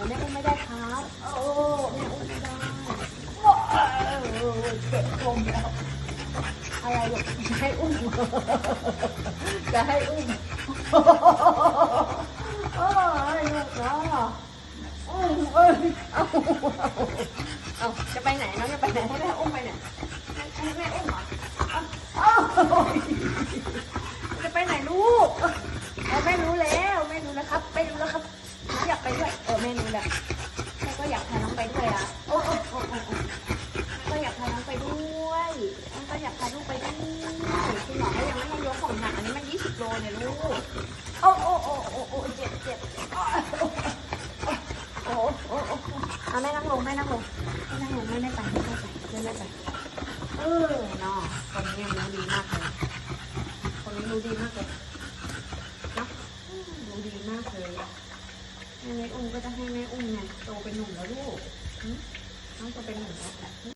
นูแม่อุ้มไม่ได้ครับโอ้แม่อุ้มไม่ได้โอ้เจ็บคมแล้วอะไรหรอกจะให้อุ้มจะให้อุ้มโอ้ยลูกเนาะอุ้มเอ้ยเอาเอาจะไปไหนน้องจะไปไหนให้แม่อุ้มไปไหนให้ให้แม่อุ้มเหรอ ไปด้วยเออแม่รู้แล้วแม่ก็อยากพาน้องไปด้วยอะโอ้โอ้โอ้โอ้ก็อยากพาน้องไปด้วยแม่ก็อยากพาลูกไปด้วยคุณหมอก็ยังไม่ให้ยกของหนักอันนี้มัน 20โลเนี่ยลูกโอ้โอ้โอ้โอ้โอ้เจ็บเจ็บโอ้โอ้โอ้โอ้เอาแม่นั่งลงแม่นั่งลงแม่นั่งลงแม่ไม่ไปไม่ไปแม่ไม่ไปเออเนาะคนนี้รู้ดีมากเลยคนนี้รู้ดีมากเลยเนาะรู้ดีมากเลย แม่ไม่อุ้มก็จะให้แม่อุ้มไงโตเป็นหนุ่มแล้วลูกต้องโตเป็นหนุ่มแล้ว